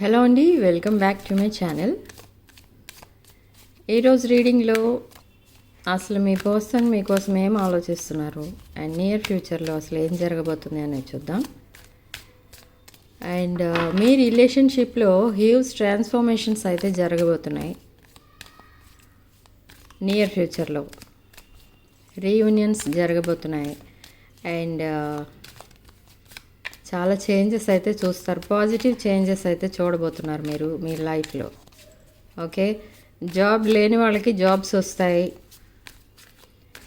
Hello అండి welcome back to my channel ఈరోజు రీడింగ్లో అసలు మీ పర్సన్ మీకోసం ఏం ఆలోచిస్తున్నారు? అండ్ నియర్ ఫ్యూచర్లో అసలు ఏం జరగబోతుంది అనేది చూద్దాం. అండ్ uh, మీ రిలేషన్షిప్లో హ్యూజ్ ట్రాన్స్ఫర్మేషన్స్ అయితే జరగబోతున్నాయి. నియర్ ఫ్యూచర్లో రీయూనియన్స్ జరగబోతున్నాయి. అండ్ చాలా చేంజెస్ అయితే చూస్తారు. పాజిటివ్ చేంజెస్ అయితే చూడబోతున్నారు మీరు మీ లైఫ్లో. ఓకే? జాబ్ లేని వాళ్ళకి జాబ్స్ వస్తాయి.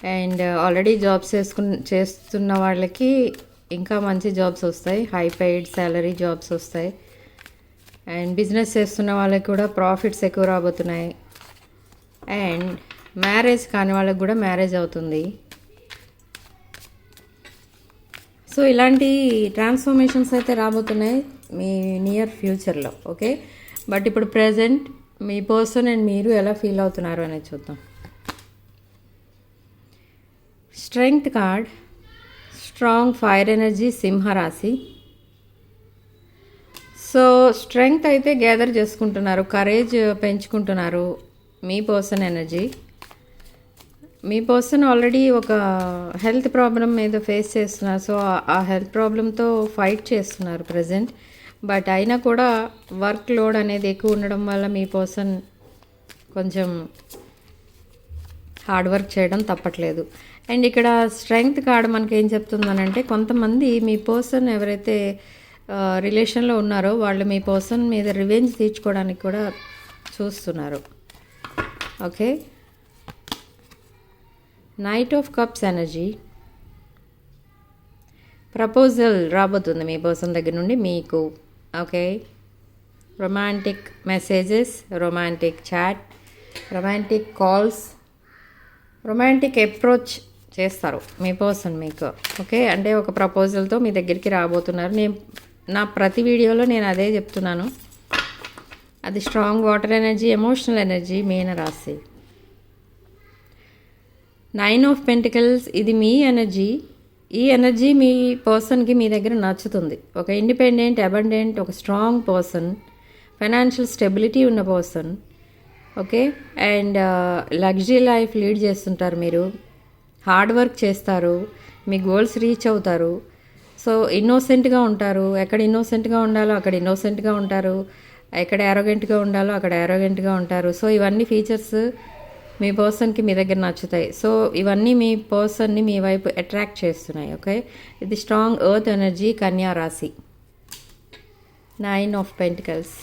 అండ్ ఆల్రెడీ జాబ్స్ చేసుకు చేస్తున్న వాళ్ళకి ఇంకా మంచి జాబ్స్ వస్తాయి. హై పెయిడ్ శాలరీ జాబ్స్ వస్తాయి. అండ్ బిజినెస్ చేస్తున్న వాళ్ళకి కూడా ప్రాఫిట్స్ ఎక్కువ రాబోతున్నాయి. అండ్ మ్యారేజ్ కాని వాళ్ళకి కూడా మ్యారేజ్ అవుతుంది. సో ఇలాంటి ట్రాన్స్ఫర్మేషన్స్ అయితే రాబోతున్నాయి మీ నియర్ ఫ్యూచర్లో ఓకే బట్ ఇప్పుడు ప్రజెంట్ మీ పర్సన్ అండ్ మీరు ఎలా ఫీల్ అవుతున్నారు అనేది చూద్దాం. Strength card strong fire energy సింహరాశి సో స్ట్రెంగ్త్ అయితే గ్యాదర్ చేసుకుంటున్నారు కరేజ్ పెంచుకుంటున్నారు మీ పర్సన్ ఎనర్జీ మీ పర్సన్ ఆల్రెడీ ఒక హెల్త్ ప్రాబ్లం మీద ఫేస్ చేస్తున్నారు. సో ఆ హెల్త్ ప్రాబ్లంతో ఫైట్ చేస్తున్నారు ప్రజెంట్ బట్ అయినా కూడా వర్క్ లోడ్ అనేది ఎక్కువ ఉండడం వల్ల మీ పర్సన్ కొంచెం హార్డ్ వర్క్ చేయడం తప్పట్లేదు. అండ్ ఇక్కడ స్ట్రెంగ్త్ కార్డ్ మనకి ఏం చెప్తుందనంటే కొంతమంది మీ పర్సన్ ఎవరైతే రిలేషన్లో ఉన్నారో వాళ్ళు మీ పర్సన్ మీద రివెంజ్ తీర్చుకోవడానికి కూడా చూస్తున్నారు. Okay? Knight of cups energy proposal రాబోతుంది మీ పర్సన్ దగ్గర నుండి మీకు okay romantic messages romantic chat romantic calls romantic approach చేస్తారు మీ పర్సన్ మీకు ఓకే అంటే ఒక ప్రపోజల్తో మీ దగ్గరికి రాబోతున్నారు. నేను నా ప్రతి వీడియోలో నేను అదే చెప్తున్నాను. అది strong water energy emotional energy మీన రాశి నైన్ ఆఫ్ పెంటికల్స్ ఇది మీ ఎనర్జీ ఈ ఎనర్జీ మీ పర్సన్కి మీ దగ్గర నచ్చుతుంది. ఒక ఇండిపెండెంట్ అబండెంట్ ఒక స్ట్రాంగ్ పర్సన్ ఫైనాన్షియల్ స్టెబిలిటీ ఉన్న person okay and luxury life lead చేస్తుంటారు మీరు. హార్డ్ వర్క్ చేస్తారు. మీ గోల్స్ రీచ్ అవుతారు. సో ఇన్నోసెంట్గా ఉంటారు. ఎక్కడ ఇన్నోసెంట్గా ఉండాలో అక్కడ ఇన్నోసెంట్గా ఉంటారు. ఎక్కడ ఎరోగెంట్గా ఉండాలో అక్కడ ఎరోగెంట్గా ఉంటారు. సో ఇవన్నీ ఫీచర్స్ మీ పర్సన్కి మీ దగ్గర నచ్చుతాయి. సో ఇవన్నీ మీ పర్సన్ని మీ వైపు అట్రాక్ట్ చేస్తున్నాయి ఓకే ఇది స్ట్రాంగ్ ఎర్త్ ఎనర్జీ కన్యా రాశి. Nine of pentacles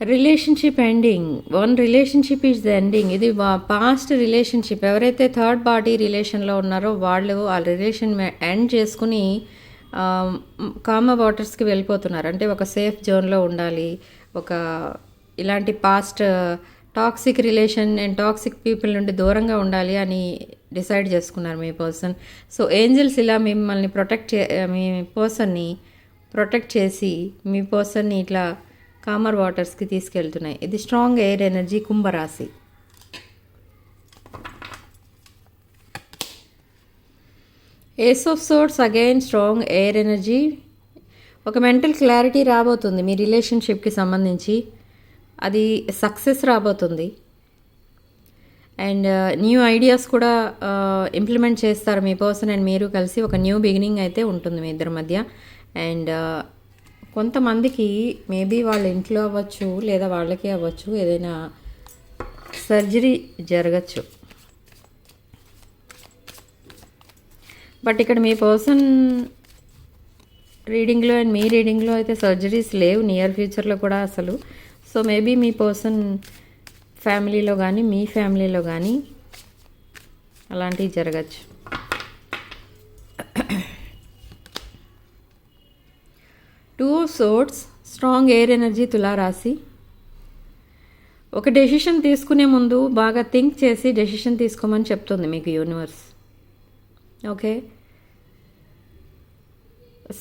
relationship ending one relationship is the ending ఇది పాస్ట్ రిలేషన్షిప్ ఎవరైతే థర్డ్ పార్టీ రిలేషన్లో ఉన్నారో వాళ్ళు ఆ రిలేషన్ ఎండ్ చేసుకుని కామ వాటర్స్కి వెళ్ళిపోతున్నారు. అంటే ఒక సేఫ్ జోన్లో ఉండాలి. ఒక ఇలాంటి past toxic relation and toxic people నుండి దూరంగా ఉండాలి అని డిసైడ్ చేసుకున్నారు మీ పర్సన్. సో ఏంజల్స్ ఇలా మిమ్మల్ని ప్రొటెక్ట్ చే మీ పర్సన్ని ప్రొటెక్ట్ చేసి మీ పర్సన్ని ఇట్లా కామర్ వాటర్స్కి తీసుకెళ్తున్నాయి. ఇది స్ట్రాంగ్ ఎయిర్ ఎనర్జీ కుంభరాశి. Ace of swords again strong air energy ఒక మెంటల్ క్లారిటీ రాబోతుంది మీ రిలేషన్షిప్కి సంబంధించి. అది సక్సెస్ రాబోతుంది. అండ్ న్యూ ఐడియాస్ కూడా uh, ఇంప్లిమెంట్ చేస్తారు మీ పర్సన్ అండ్ మీరు కలిసి. ఒక న్యూ బిగినింగ్ అయితే ఉంటుంది మీ ఇద్దరి మధ్య. అండ్ uh, కొంతమందికి మేబీ వాళ్ళ ఇంట్లో అవ్వచ్చు లేదా వాళ్ళకి అవ్వచ్చు ఏదైనా సర్జరీ జరగచ్చు. బట్ ఇక్కడ మీ పర్సన్ రీడింగ్లో అండ్ మీ రీడింగ్లో అయితే సర్జరీస్ లేవు నియర్ ఫ్యూచర్లో కూడా అసలు. సో మేబీ మీ పర్సన్ ఫ్యామిలీలో కానీ మీ ఫ్యామిలీలో కానీ అలాంటివి జరగచ్చు. Two swords strong air energy తులారాశి. ఒక డెసిషన్ తీసుకునే ముందు బాగా థింక్ చేసి డెసిషన్ తీసుకోమని చెప్తుంది మీకు యూనివర్స్ ఓకే.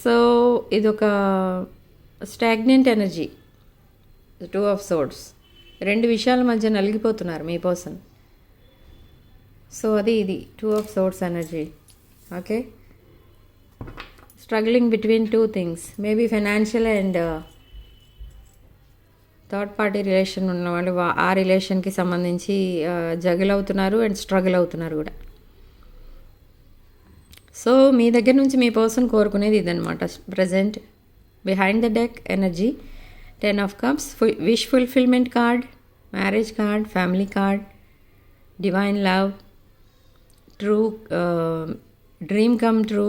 సో ఇది ఒక stagnant energy. Two of swords రెండు విషయాల మధ్య నలిగిపోతున్నారు మీ పర్సన్. సో అది ఇది. Two of swords energy. Okay. Struggling between two things maybe financial and third party relation ఉన్న వాళ్ళు ఆ రిలేషన్కి సంబంధించి uh, జగిల్ అవుతున్నారు అండ్ స్ట్రగుల్ అవుతున్నారు కూడా. సో మీ దగ్గర నుంచి మీ పర్సన్ కోరుకునేది ఇదనమాట present behind the deck energy ten of cups wish fulfilment card marriage card family card divine love true dream come true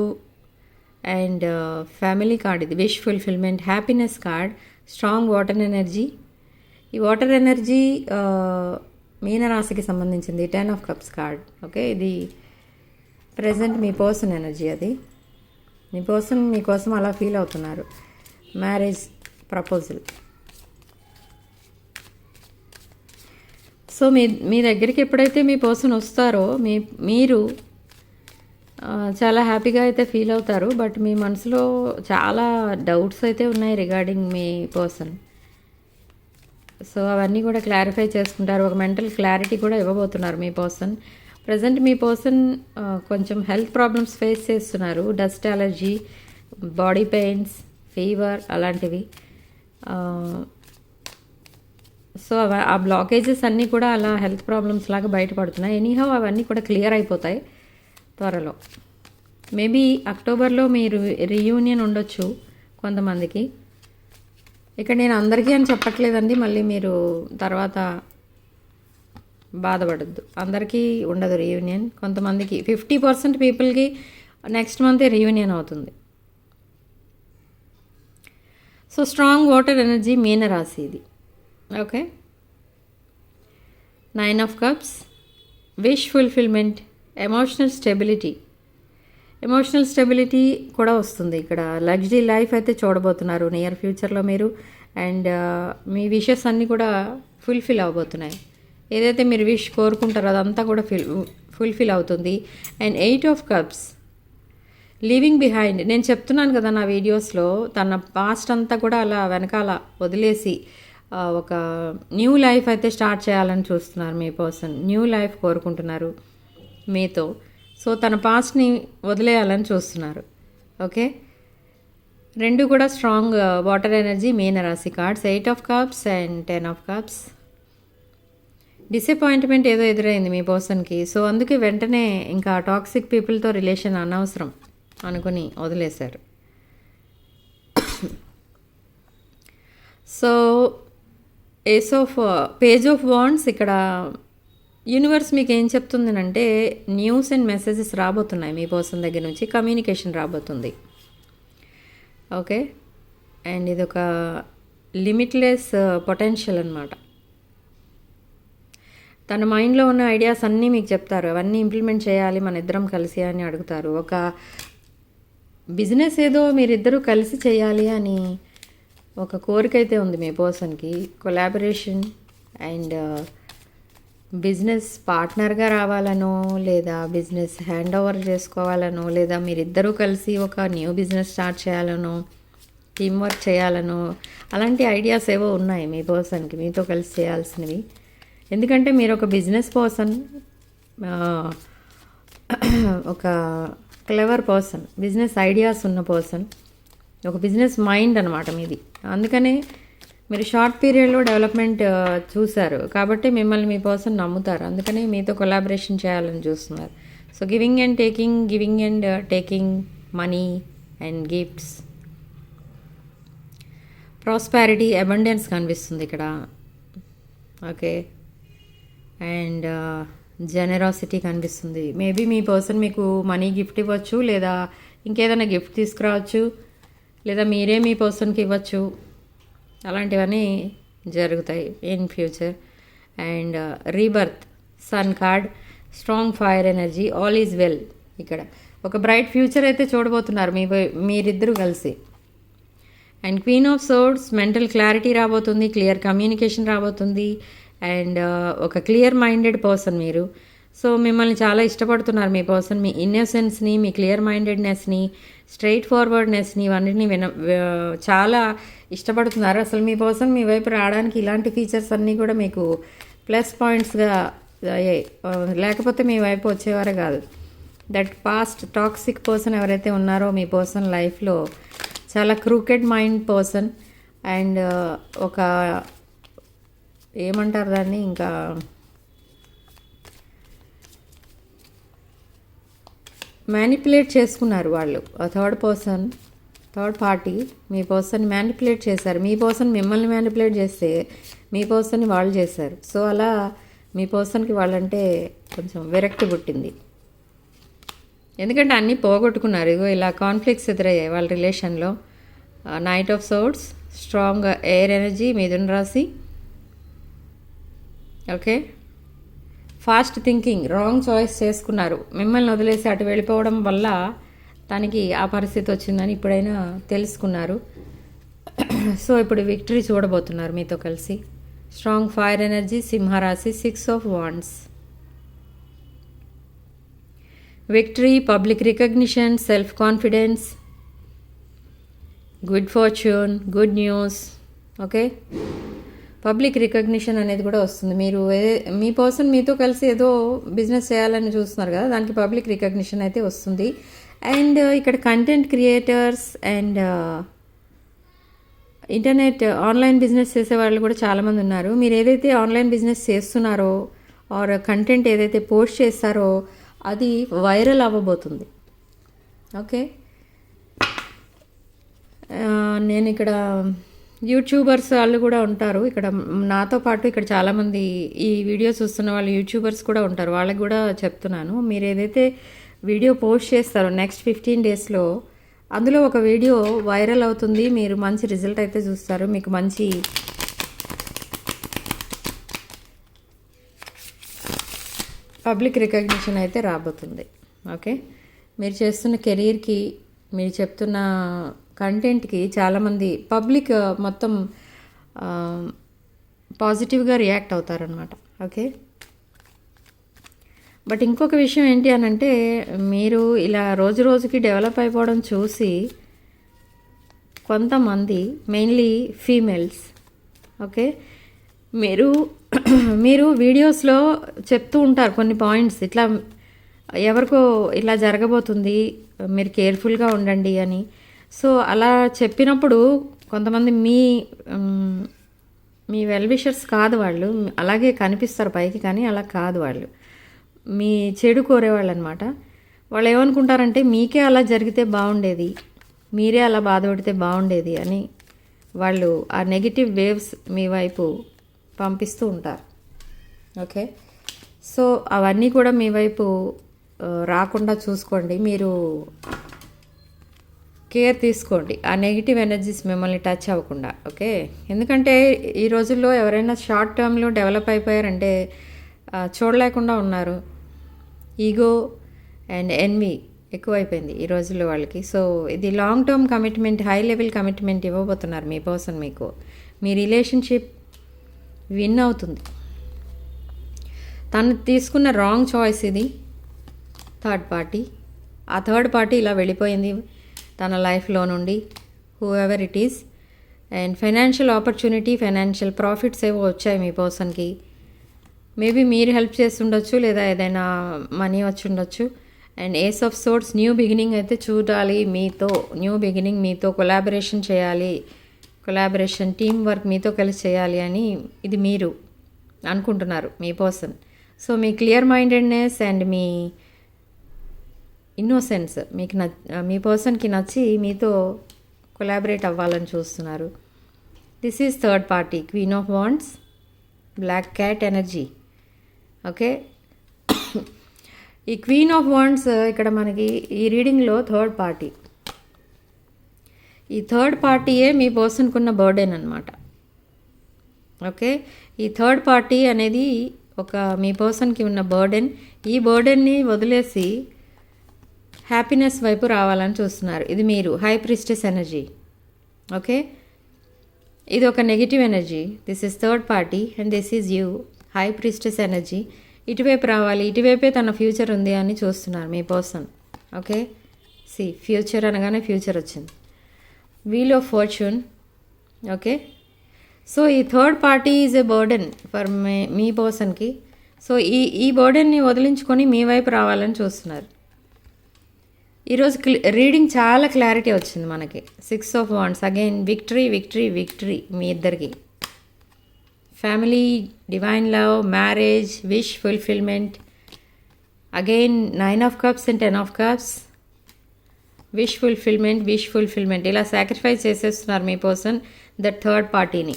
and family card ఇది. Wish fulfilment happiness card strong water energy ఈ water energy మీనరాశికి సంబంధించింది. Ten of cups card okay ఇది present మీ person energy అది. మీ person మీకోసం అలా ఫీల్ అవుతున్నారు. మ్యారేజ్ ప్రపోజల్ సో మీ మీ దగ్గరికి ఎప్పుడైతే మీ పర్సన్ వస్తారో మీ మీరు చాలా హ్యాపీగా అయితే ఫీల్ అవుతారు. బట్ మీ మనసులో చాలా డౌట్స్ అయితే ఉన్నాయి రిగార్డింగ్ మీ పర్సన్ సో అవన్నీ కూడా క్లారిఫై చేసుకుంటారు. ఒక మెంటల్ క్లారిటీ కూడా ఇవ్వబోతున్నారు మీ పర్సన్ ప్రజెంట్ మీ పర్సన్ కొంచెం హెల్త్ ప్రాబ్లమ్స్ ఫేస్ చేస్తున్నారు. Dust allergy body pains fever అలాంటివి. సో ఆ బ్లాకేజెస్ అన్నీ కూడా అలా హెల్త్ ప్రాబ్లమ్స్ లాగా బయటపడుతున్నాయి. ఎనీహౌ అవన్నీ కూడా క్లియర్ అయిపోతాయి త్వరలో. మేబీ అక్టోబర్లో మీరు రీయూనియన్ ఉండొచ్చు కొంతమందికి. ఇక్కడ నేను అందరికీ అని చెప్పట్లేదండి. మళ్ళీ మీరు తర్వాత బాధపడద్దు. అందరికీ ఉండదు రీయూనియన్ కొంతమందికి ఫిఫ్టీ పర్సెంట్ పీపుల్కి నెక్స్ట్ మంతే రీయూనియన్ అవుతుంది. సో స్ట్రాంగ్ వాటర్ ఎనర్జీ మీనరాశి ఇది okay nine of cups wish fulfilment emotional stability emotional stability కూడా వస్తుంది ఇక్కడ. లగ్జరీ లైఫ్ అయితే చూడబోతున్నారు. నియర్ ఫ్యూచర్లో మీరు. అండ్ uh, మీ విషెస్ అన్నీ కూడా ఫుల్ఫిల్ అవబోతున్నాయి. ఏదైతే మీరు విష్ కోరుకుంటారో అదంతా కూడా ఫిల్ ఫుల్ఫిల్ అవుతుంది. And eight of cups. Leaving behind. నేను చెప్తున్నాను కదా నా వీడియోస్లో తన పాస్ట్ అంతా కూడా అలా వెనకాల వదిలేసి ఒక న్యూ లైఫ్ అయితే స్టార్ట్ చేయాలని చూస్తున్నారు మీ పర్సన్. న్యూ లైఫ్ కోరుకుంటున్నారు మీతో. సో తన పాస్ట్ని వదిలేయాలని చూస్తున్నారు. ఓకే? రెండు కూడా స్ట్రాంగ్ వాటర్ ఎనర్జీ మీన రాశి cards. Eight of cups and ten of cups. Disappointment ఏదో ఎదురైంది మీ పర్సన్కి. సో అందుకే వెంటనే ఇంకా టాక్సిక్ పీపుల్తో రిలేషన్ అనవసరం అనుకుని వదిలేశారు. So ace of page of wands ఇక్కడ యూనివర్స్ మీకు ఏం చెప్తుందనంటే న్యూస్ అండ్ మెసేజెస్ రాబోతున్నాయి మీ పర్సన్ దగ్గర నుంచి కమ్యూనికేషన్ రాబోతుంది. ఓకే? అండ్ ఇది ఒక లిమిట్లెస్ పొటెన్షియల్ అనమాట తన మైండ్లో ఉన్న ఐడియాస్ అన్నీ మీకు చెప్తారు. అవన్నీ ఇంప్లిమెంట్ చేయాలి మన ఇద్దరం కలిసి అని అడుగుతారు. ఒక బిజినెస్ ఏదో మీరిద్దరూ కలిసి చేయాలి అని ఒక కోరిక అయితే ఉంది మీ పర్సన్కి. కొలాబరేషన్ అండ్ బిజినెస్ పార్ట్నర్గా రావాలనో లేదా బిజినెస్ హ్యాండ్ ఓవర్ చేసుకోవాలనో లేదా మీరిద్దరూ కలిసి ఒక న్యూ బిజినెస్ స్టార్ట్ చేయాలనో టీమ్ వర్క్ చేయాలనో అలాంటి ఐడియాస్ ఏవో ఉన్నాయి మీ పర్సన్కి. మీతో కలిసి చేయాల్సినవి. ఎందుకంటే మీరు ఒక బిజినెస్ పర్సన్ ఒక క్లెవర్ పర్సన్ బిజినెస్ ఐడియాస్ ఉన్న పర్సన్ ఒక బిజినెస్ మైండ్ అనమాట మీది. అందుకనే మీరు షార్ట్ పీరియడ్లో డెవలప్మెంట్ చూశారు. కాబట్టి మిమ్మల్ని మీ పర్సన్ నమ్ముతారు. అందుకనే మీతో కొలాబరేషన్ చేయాలని చూస్తున్నారు. So giving and taking giving and taking money and gifts. Prosperity abundance కనిపిస్తుంది ఇక్కడ. ఓకే. అండ్ జెనరాసిటీ కనిపిస్తుంది. మేబీ మీ పర్సన్ మీకు మనీ గిఫ్ట్ ఇవ్వచ్చు లేదా ఇంకేదైనా గిఫ్ట్ తీసుకురావచ్చు లేదా మీరే మీ పర్సన్కి ఇవ్వచ్చు. అలాంటివన్నీ జరుగుతాయి in future and rebirth sun card strong fire energy all is well ఇక్కడ. ఒక బ్రైట్ ఫ్యూచర్ అయితే చూడబోతున్నారు మీ మీరిద్దరూ కలిసి. And queen of swords mental clarity రాబోతుంది క్లియర్ కమ్యూనికేషన్ రాబోతుంది. అండ్ ఒక క్లియర్ మైండెడ్ పర్సన్ మీరు. సో మిమ్మల్ని చాలా ఇష్టపడుతున్నారు మీ పర్సన్ మీ ఇన్నోసెన్స్ని మీ క్లియర్ మైండెడ్నెస్ని స్ట్రైట్ ఫార్వర్డ్నెస్ని ఇవన్నిటిని విన చాలా ఇష్టపడుతున్నారు. అసలు మీ పర్సన్ మీ వైపు రావడానికి ఇలాంటి ఫీచర్స్ అన్నీ కూడా మీకు ప్లస్ పాయింట్స్గా అయ్యాయి లేకపోతే మీ వైపు వచ్చేవారే కాదు. దట్ పాస్ట్ టాక్సిక్ పర్సన్ ఎవరైతే ఉన్నారో మీ పర్సన్ లైఫ్లో చాలా క్రూకెడ్ మైండ్ పర్సన్ అండ్ ఒక ఏమంటారు దాన్ని? ఇంకా మ్యానిపులేట్ చేసుకున్నారు వాళ్ళు. థర్డ్ పర్సన్ థర్డ్ పార్టీ మీ పర్సన్ మ్యానిపులేట్ చేశారు. మీ పర్సన్ మిమ్మల్ని మ్యానిపులేట్ చేస్తే మీ పర్సన్ని వాళ్ళు చేశారు. సో అలా మీ పర్సన్కి వాళ్ళంటే కొంచెం విరక్తి పుట్టింది. ఎందుకంటే అన్నీ పోగొట్టుకున్నారు. ఇగో ఇలా కాన్ఫ్లిక్ట్స్ ఎదురయ్యాయి వాళ్ళ రిలేషన్లో knight of swords strong air energy Mithun రాశి okay fast thinking wrong choice చేసుకున్నారు. మిమ్మల్ని వదిలేసి అటు వెళ్ళిపోవడం వల్ల తనకి ఆ పరిస్థితి వచ్చిందని ఇప్పుడైనా తెలుసుకున్నారు. సో ఇప్పుడు విక్టరీ చూడబోతున్నారు మీతో కలిసి. స్ట్రాంగ్ ఫైర్ ఎనర్జీ సింహరాశి six of wands victory public recognition self confidence good fortune good news okay public recognition అనేది కూడా వస్తుంది. మీరు మీ పర్సన్ మీతో కలిసి ఏదో బిజినెస్ చేయాలని చూస్తున్నారు కదా దానికి పబ్లిక్ రికగ్నిషన్ అయితే వస్తుంది. అండ్ ఇక్కడ content creators and internet online business చేసే వాళ్ళు కూడా చాలామంది ఉన్నారు. మీరు ఏదైతే ఆన్లైన్ బిజినెస్ చేస్తున్నారో ఆర్ కంటెంట్ ఏదైతే పోస్ట్ చేస్తారో అది వైరల్ అవ్వబోతుంది. ఓకే? నేను ఇక్కడ యూట్యూబర్స్ వాళ్ళు కూడా ఉంటారు. ఇక్కడ నాతో పాటు ఇక్కడ చాలామంది ఈ వీడియో చూస్తున్న వాళ్ళు యూట్యూబర్స్ కూడా ఉంటారు. వాళ్ళకి కూడా చెప్తున్నాను. మీరు ఏదైతే వీడియో పోస్ట్ చేస్తారో నెక్స్ట్ ఫిఫ్టీన్ డేస్లో అందులో ఒక వీడియో వైరల్ అవుతుంది. మీరు మంచి రిజల్ట్ అయితే చూస్తారు. మీకు మంచి పబ్లిక్ రికగ్నిషన్ అయితే రాబోతుంది. ఓకే? మీరు చేస్తున్న కెరీర్కి మీరు చెప్తున్న కంటెంట్కి చాలామంది పబ్లిక్ మొత్తం పాజిటివ్గా రియాక్ట్ అవుతారనమాట ఓకే? బట్ ఇంకొక విషయం ఏంటి అని అంటే మీరు ఇలా రోజు రోజుకి డెవలప్ అయిపోవడం చూసి కొంతమంది మెయిన్లీ ఫీమేల్స్ ఓకే? మీరు మీరు వీడియోస్లో చెప్తూ ఉంటారు కొన్ని పాయింట్స్. ఇట్లా ఎవరికో ఇలా జరగబోతుంది మీరు కేర్ఫుల్గా ఉండండి అని. సో అలా చెప్పినప్పుడు కొంతమంది మీ మీ వెల్ విషర్స్ కాదు వాళ్ళు. అలాగే కనిపిస్తారు పైకి కానీ అలా కాదు వాళ్ళు. మీ చెడు కోరేవాళ్ళు అనమాట వాళ్ళు ఏమనుకుంటారంటే మీకే అలా జరిగితే బాగుండేది మీరే అలా బాధపడితే బాగుండేది అని వాళ్ళు ఆ నెగిటివ్ వేవ్స్ మీ వైపు పంపిస్తూ ఉంటారు. ఓకే సో అవన్నీ కూడా మీ వైపు రాకుండా చూసుకోండి. మీరు కేర్ తీసుకోండి. ఆ నెగిటివ్ ఎనర్జీస్ మిమ్మల్ని టచ్ అవ్వకుండా ఓకే? ఎందుకంటే ఈ రోజుల్లో ఎవరైనా షార్ట్ టర్మ్లో డెవలప్ అయిపోయారంటే చూడలేకుండా ఉన్నారు. ఈగో అండ్ ఎన్వి ఎక్కువైపోయింది ఈ రోజుల్లో వాళ్ళకి. సో ఇది long term commitment high level commitment ఇవ్వబోతున్నారు మీ పర్సన్ మీకు. మీ రిలేషన్షిప్ విన్ అవుతుంది. తను తీసుకున్న రాంగ్ చాయిస్ ఇది. Third party. ఆ థర్డ్ పార్టీ ఇలా వెళ్ళిపోయింది. తన లైఫ్లో నుండి whoever it is and financial opportunity financial profits ఏవో వచ్చాయి మీ పర్సన్కి మేబీ మీరు హెల్ప్ చేస్తుండొచ్చు లేదా ఏదైనా మనీ వచ్చి ఉండొచ్చు and ace of swords new beginning అయితే చూడాలి మీతో న్యూ బిగినింగ్ మీతో కొలాబరేషన్ చేయాలి. కొలాబరేషన్ టీం వర్క్ మీతో కలిసి చేయాలి అని ఇది మీరు అనుకుంటున్నారు మీ పర్సన్ సో మీ క్లియర్ మైండెడ్నెస్ అండ్ మీ ఇన్నోసెన్స్ మీకు నచ్ మీ పర్సన్కి నచ్చి మీతో కొలాబరేట్ అవ్వాలని చూస్తున్నారు. This is third party queen of wands black cat energy okay ఈ క్వీన్ ఆఫ్ వాండ్స్ ఇక్కడ మనకి ఈ రీడింగ్లో థర్డ్ పార్టీ ఈ థర్డ్ పార్టీయే మీ పర్సన్కి ఉన్న బర్డెన్ అనమాట ఓకే ఈ థర్డ్ పార్టీ అనేది ఒక మీ పర్సన్కి ఉన్న బర్డెన్ ఈ బర్డెన్ని వదిలేసి హ్యాపీనెస్ వైపు రావాలని చూస్తున్నారు. ఇది మీరు. హై ప్రిస్టెస్ ఎనర్జీ ఓకే ఇది ఒక negative energy this is third party and this is you high priestess energy ఇటువైపు రావాలి. ఇటువైపే తన ఫ్యూచర్ ఉంది అని చూస్తున్నారు మీ పర్సన్ ఓకే సి ఫ్యూచర్ అనగానే ఫ్యూచర్ వచ్చింది. Wheel of fortune okay so ఈ third party is a burden for మీ మీ పర్సన్కి సో ఈ ఈ బర్డెన్ని వదిలించుకొని మీ వైపు రావాలని చూస్తున్నారు. ఈరోజు రీడింగ్ చాలా క్లారిటీ వచ్చింది మనకి. Six of wands again victory victory victory మీ ఇద్దరికి. Family divine love marriage wish fulfilment again nine of cups and ten of cups wish fulfilment wish fulfilment ఇలా సాక్రిఫైస్ చేసేస్తున్నారు మీ పర్సన్ ద థర్డ్ పార్టీని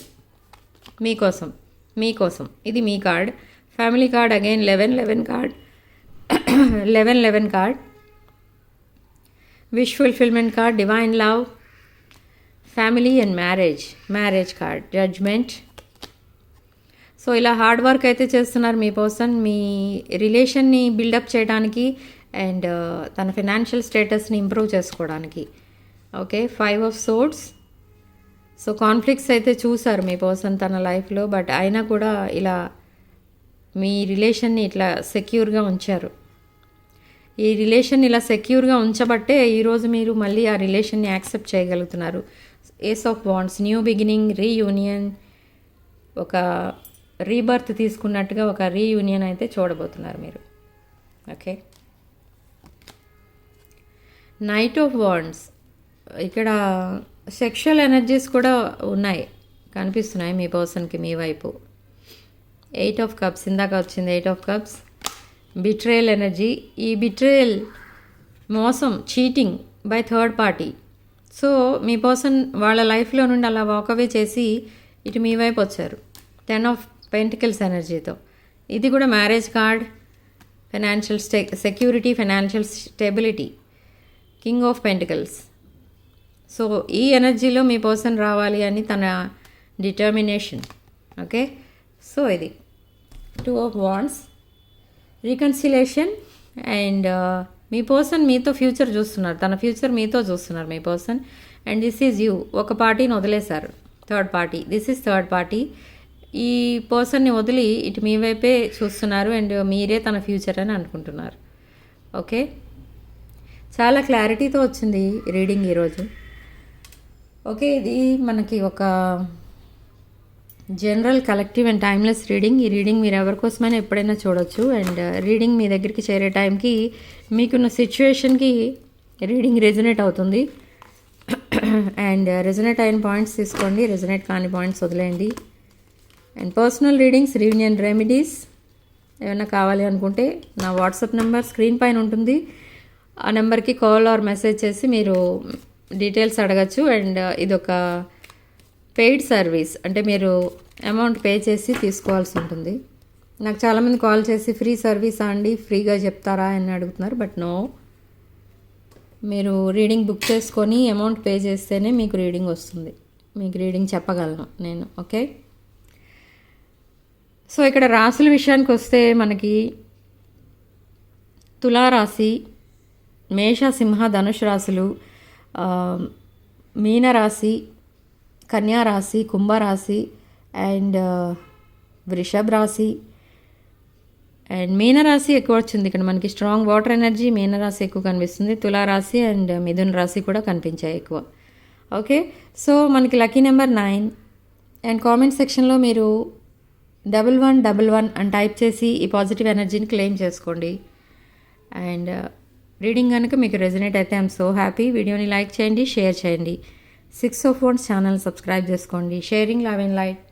మీకోసం మీకోసం ఇది మీ card family card again eleven eleven card eleven eleven card wish fulfilment card divine love family and marriage marriage card judgement so ఇలా hard work అయితే చేస్తున్నారు మీ పర్సన్ మీ రిలేషన్ని బిల్డప్ చేయడానికి అండ్ uh, తన ఫినాన్షియల్ స్టేటస్ని ఇంప్రూవ్ చేసుకోవడానికి. Okay five of swords so conflicts అయితే చూసారు మీ పర్సన్ తన లైఫ్లో బట్ అయినా కూడా ఇలా మీ రిలేషన్ని ఇట్లా సెక్యూర్గా ఉంచారు. ఈ రిలేషన్ ఇలా సెక్యూర్గా ఉంచబట్టే ఈరోజు మీరు మళ్ళీ ఆ రిలేషన్ని యాక్సెప్ట్ చేయగలుగుతున్నారు. Ace of wands new beginning reunion ఒక రీబర్త్ తీసుకున్నట్టుగా ఒక రీయూనియన్ అయితే చూడబోతున్నారు మీరు. ఓకే నైట్ ఆఫ్ వాండ్స్ ఇక్కడ సెక్షువల్ ఎనర్జీస్ కూడా ఉన్నాయి. కనిపిస్తున్నాయి మీ పర్సన్కి మీ వైపు. ఎయిట్ ఆఫ్ కప్స్ ఇందాక వచ్చింది eight of cups betrayal energy ఈ బిట్రేయల్ మోసం cheating by third party so me person వాళ్ళ లైఫ్లో నుండి అలా వాకవే చేసి ఇటు మీ వైపు వచ్చారు. టెన్ ఆఫ్ పెంటికల్స్ ఎనర్జీతో ఇది కూడా marriage card financial stay security financial stability king of pentacles so ఈ ఎనర్జీలో మీ పర్సన్ రావాలి అని తన డిటర్మినేషన్ ఓకే సో ఇది. Two of wands reconciliation and uh, మీ పర్సన్ మీతో ఫ్యూచర్ చూస్తున్నారు. తన ఫ్యూచర్ మీతో చూస్తున్నారు మీ person. And this is you. ఒక పార్టీని వదిలేశారు. Third party. This is third party. ఈ పర్సన్ని వదిలి ఇటు మీ వైపే చూస్తున్నారు అండ్ మీరే తన ఫ్యూచర్ అని అనుకుంటున్నారు. ఓకే? చాలా క్లారిటీతో వచ్చింది రీడింగ్ ఈరోజు. ఓకే ఇది మనకి ఒక general collective and timeless reading. ఈ రీడింగ్ మీరు ఎవరి కోసమైనా ఎప్పుడైనా చూడొచ్చు. అండ్ రీడింగ్ మీ దగ్గరికి చేరే టైంకి మీకున్న సిచ్యువేషన్కి రీడింగ్ రెజనేట్ అవుతుంది. అండ్ రెజనేట్ అయిన పాయింట్స్ తీసుకోండి. రెజనేట్ కాని పాయింట్స్ వదిలేయండి. And personal readings reunion remedies ఏమైనా కావాలి అనుకుంటే నా వాట్సాప్ నెంబర్ స్క్రీన్ పైన ఉంటుంది. ఆ నెంబర్కి కాల్ ఆర్ మెసేజ్ చేసి మీరు డీటెయిల్స్ అడగచ్చు. అండ్ ఇదొక పెయిడ్ సర్వీస్ అంటే మీరు అమౌంట్ పే చేసి తీసుకోవాల్సి ఉంటుంది. నాకు చాలామంది కాల్ చేసి ఫ్రీ సర్వీస్ అండి? ఫ్రీగా చెప్తారా? అని అడుగుతున్నారు. But no. మీరు రీడింగ్ బుక్ చేసుకొని అమౌంట్ పే చేస్తేనే మీకు రీడింగ్ వస్తుంది. మీకు రీడింగ్ చెప్పగలను నేను ఓకే? సో ఇక్కడ రాసుల విషయానికి వస్తే మనకి తులారాశి మేష సింహ ధనుష్ రాశులు మీనరాశి కన్యారాశి కుంభరాశి అండ్ వృషభ రాశి. అండ్ మీనరాశి ఎక్కువ వచ్చింది ఇక్కడ మనకి స్ట్రాంగ్ వాటర్ ఎనర్జీ మీనరాశి ఎక్కువ కనిపిస్తుంది. తులారాశి అండ్ మిథున్ రాశి కూడా కనిపించాయి ఎక్కువ. ఓకే? సో మనకి lucky number nine. And comment సెక్షన్లో మీరు డబుల్ వన్ డబుల్ వన్ అని టైప్ చేసి ఈ పాజిటివ్ ఎనర్జీని క్లెయిమ్ చేసుకోండి. అండ్ రీడింగ్ కనుక మీకు రెజనేట్ అయితే ఐఎమ్ సో హ్యాపీ. వీడియోని లైక్ చేయండి షేర్ చేయండి. Six of ones channel subscribe చేసుకోండి. Sharing love and light.